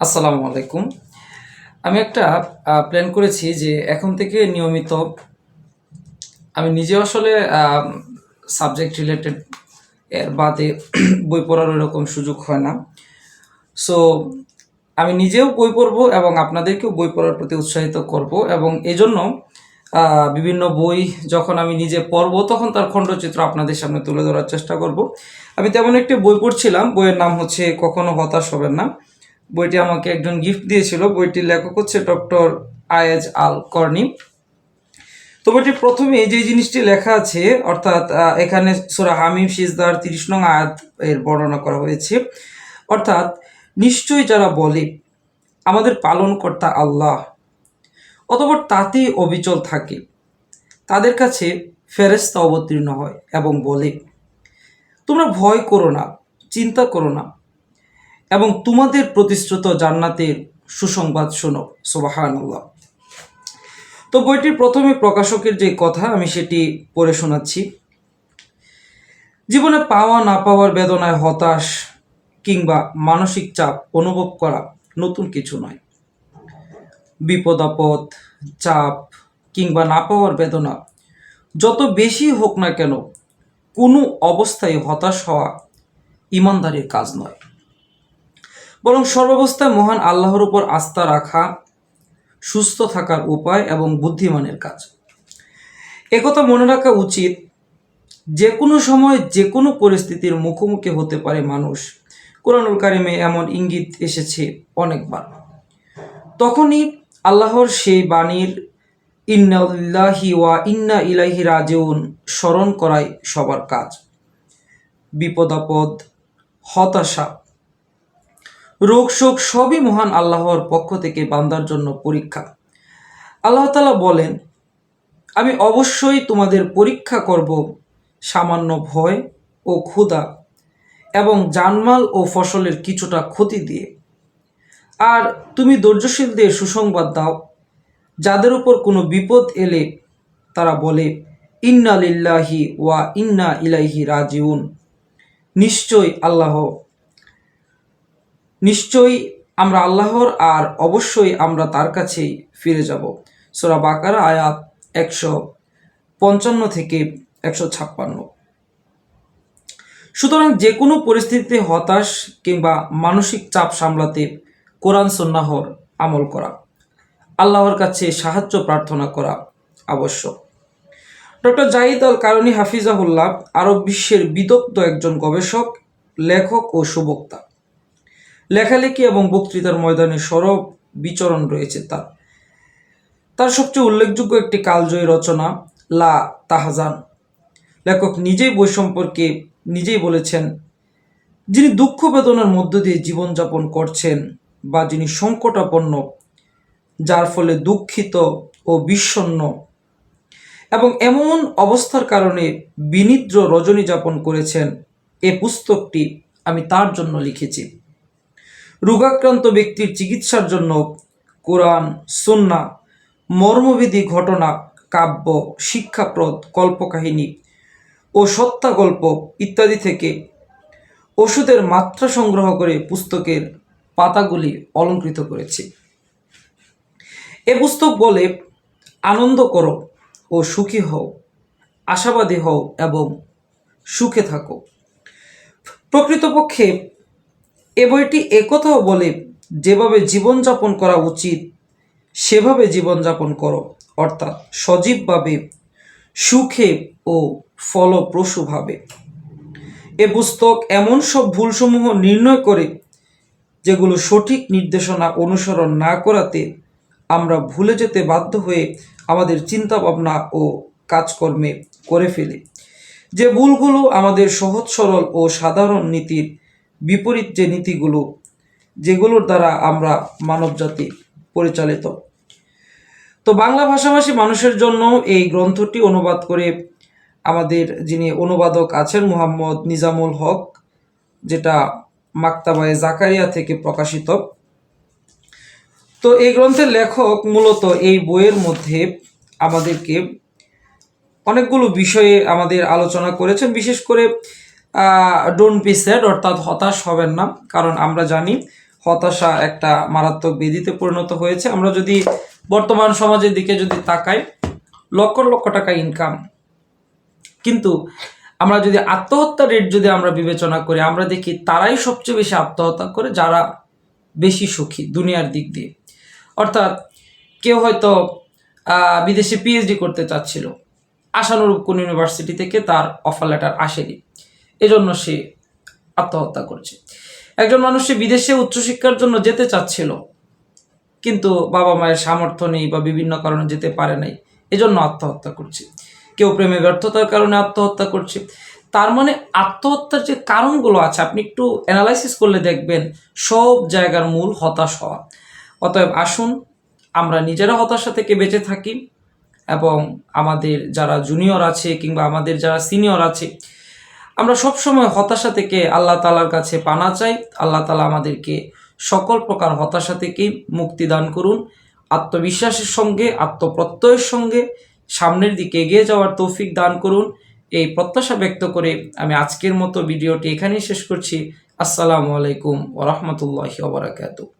আসসালামু আলাইকুম। আমি একটা প্ল্যান করেছি যে এখন থেকে নিয়মিত আমি নিজে আসলে সাবজেক্ট রিলেটেড এর বাদে বই পড়ার ওরকম সুযোগ হয় না। সো আমি নিজেও বই পড়ব এবং আপনাদেরকেও বই পড়ার প্রতি উৎসাহিত করব এবং এজন্য বিভিন্ন বই যখন আমি নিজে পড়ব তখন তার খণ্ডচিত্র আপনাদের সামনে তুলে ধরার চেষ্টা করব। আমি তেমন একটি বই পড়ছিলাম, বইয়ের নাম হচ্ছে কখনো হতাশ হবেন না। বইটি আমাকে একজন গিফট দিয়েছিল। বইটির লেখক হচ্ছে ডক্টর আয়েজ আল কর্নি। তো বইটির প্রথমে যে জিনিসটি লেখা আছে, অর্থাৎ এখানে সুরা হামিম, সিজদার তিরিশ নং আয়াত এর বর্ণনা করা হয়েছে। অর্থাৎ, নিশ্চয়ই যারা বলে, আমাদের পালনকর্তা আল্লাহ অতপর তাতেই অবিচল থাকে, তাদের কাছে ফেরেস্তা অবতীর্ণ হয় এবং বলে, তোমরা ভয় করো না, চিন্তা করো না এবং তোমাদের প্রতিশ্রুত জান্নাতের সুসংবাদ শোনো সুবাহান তো বইটির প্রথমে প্রকাশকের যে কথা, আমি সেটি পড়ে শোনাচ্ছি। জীবনে পাওয়া, না পাওয়ার বেদনায় হতাশ কিংবা মানসিক চাপ অনুভব করা নতুন কিছু নয়। বিপদ, আপদ, চাপ কিংবা না পাওয়ার বেদনা যত বেশি হোক না কেন, কোনো অবস্থায় হতাশ হওয়া ইমানদারির কাজ নয়। বরং সর্বাবস্থায় মহান আল্লাহর উপর আস্থা রাখা, সুস্থ থাকার উপায় এবং বুদ্ধিমানের কাজ। একথা মনে রাখা উচিত যে কোনো সময় যে কোনো পরিস্থিতির মুখোমুখি হতে পারে মানুষ। কোরআনুল কারিমে এমন ইঙ্গিত এসেছে অনেকবার। তখনই আল্লাহর সেই বাণীর ইন্নাল্লাহি ওয়া ইন্না ইলাইহি রাজিউন স্মরণ করাই সবার কাজ। বিপদ আপদ হতাশা রোগ শোক সবই মহান আল্লাহর পক্ষ থেকে বান্দার জন্য পরীক্ষা। আল্লাহ তালা বলেন, আমি অবশ্যই তোমাদের পরীক্ষা করব সামান্য ভয় ও ক্ষুধা এবং জানমাল ও ফসলের কিছুটা ক্ষতি দিয়ে। আর তুমি ধৈর্যশীলদের সুসংবাদ দাও, যাদের উপর কোনো বিপদ এলে তারা বলে, ইন্না লিল্লাহি ওয়া ইন্না ইলাইহি রাজিউন। নিশ্চয় আল্লাহ নিশ্চয়ই আমরা আল্লাহর আর অবশ্যই আমরা তার কাছেই ফিরে যাব। সোরা বাকারা আয়াত একশো পঞ্চান্ন থেকে একশো ছাপ্পান্ন। সুতরাং যে কোনো পরিস্থিতিতে হতাশ কিংবা মানসিক চাপ সামলাতে কোরআন সন্ন্যাহর আমল করা, আল্লাহর কাছে সাহায্য প্রার্থনা করা আবশ্যক। ডক্টর জাহিদ আল কারণী হাফিজাহুল্লাহ আরব বিশ্বের বিদগ্ধ একজন গবেষক, লেখক ও সুবক্তা। লেখালেখি এবং বক্তৃতার ময়দানে সরব বিচরণ রয়েছে তার। তার সবচেয়ে উল্লেখযোগ্য একটি কালজয়ী রচনা, লা তাহাজান। লেখক নিজেই বই সম্পর্কে নিজেই বলেছেন, যিনি দুঃখ বেদনার মধ্য দিয়ে জীবনযাপন করছেন বা যিনি সংকটাপন্ন, যার ফলে দুঃখিত ও বিষণ্ণ এবং এমন অবস্থার কারণে বিনিদ্র রজনী যাপন করেছেন, এ পুস্তকটি আমি তার জন্য লিখেছি। রোগাক্রান্ত ব্যক্তির চিকিৎসার জন্য কোরআন সুন্না মর্মবিধি ঘটনা, কাব্য, শিক্ষাপ্রদ, কল্পকাহিনী ও সত্তা গল্প ইত্যাদি থেকে ওষুধের মাত্রা সংগ্রহ করে পুস্তকের পাতাগুলি অলঙ্কৃত করেছি। এ পুস্তক বলে, আনন্দ করো ও সুখী হও, আশাবাদী হও এবং সুখে থাকো। প্রকৃতপক্ষে এ বইটি একথাও বলে, যেভাবে জীবনযাপন করা উচিত, সেভাবে জীবনযাপন করো। অর্থাৎ সজীবভাবে, সুখে ও ফলপ্রসূভাবে। এ পুস্তক এমন সব ভুলসমূহ নির্ণয় করে, যেগুলো সঠিক নির্দেশনা অনুসরণ না করাতে আমরা ভুলে যেতে বাধ্য হয়ে আমাদের চিন্তা ভাবনা ও কাজকর্মে করে ফেলি। যে ভুলগুলো আমাদের সহজ, সরল ও সাধারণ নীতির বিপরীত যে নীতিগুলো, যেগুলোর দ্বারা আমরা মানবজাতি পরিচালিত। তো বাংলা ভাষাভাষী মানুষের জন্য এই গ্রন্থটি অনুবাদ করে আমাদের যিনি অনুবাদক আছেন মুহাম্মদ নিজামুল হক, যেটা মাক্তাবায়ে জাকারিয়া থেকে প্রকাশিত। তো এই গ্রন্থের লেখক মূলত এই বইয়ের মধ্যে আমাদেরকে অনেকগুলো বিষয়ে আমাদের আলোচনা করেছেন, বিশেষ করে ডোন্ট বি স্যাড অর্থাৎ হতাশ হবেন না, কারণ আমরা জানি হতাশা একটা মারাত্মক বিধিতে পরিণত হয়েছে। আমরা যদি বর্তমান সমাজের দিকে যদি তাকাই, লক্ষ লক্ষ টাকা ইনকাম কিন্তু আমরা যদি আত্মহত্যা রেট যদি আমরা বিবেচনা করি, আমরা দেখি তারাই সবচেয়ে বেশি আত্মহত্যা করে, যারা বেশি সুখী দুনিয়ার দিক দিয়ে। অর্থাৎ কেউ হয়তো বিদেশে পিএইচডি করতে চাচ্ছিল। আশানুরূপ কোন ইউনিভার্সিটি থেকে তার অফার লেটার আসেনি। এজন্য সে আত্মহত্যা করছে। একজন মানুষ সে বিদেশে উচ্চশিক্ষার জন্য যেতে চাচ্ছিল, কিন্তু বাবা মায়ের সামর্থ্য নেই বা বিভিন্ন কারণে যেতে পারে নাই, এজন্য আত্মহত্যা করছে। কেউ প্রেমে ব্যর্থতার কারণে আত্মহত্যা করছে। তার মানে আত্মহত্যার যে কারণগুলো আছে, আপনি একটু অ্যানালাইসিস করলে দেখবেন সব জায়গার মূল হতাশ হওয়া। অতএব আসুন, আমরা নিজেরা হতাশা থেকে বেঁচে থাকি এবং আমাদের যারা জুনিয়র আছে কিংবা আমাদের যারা সিনিয়র আছে আমরা সবসময় হতাশা থেকে আল্লাহ তালার কাছে পানা চাই। আল্লাহ তালা আমাদেরকে সকল প্রকার হতাশা থেকেই মুক্তি দান করুন। আত্মবিশ্বাসের সঙ্গে, আত্মপ্রত্যয়ের সঙ্গে সামনের দিকে এগিয়ে যাওয়ার তৌফিক দান করুন। এই প্রত্যাশা ব্যক্ত করে আমি আজকের মতো ভিডিওটি এখানেই শেষ করছি। আসসালামু আলাইকুম ওরহমতুল্লাহি ওবরাকাতুহ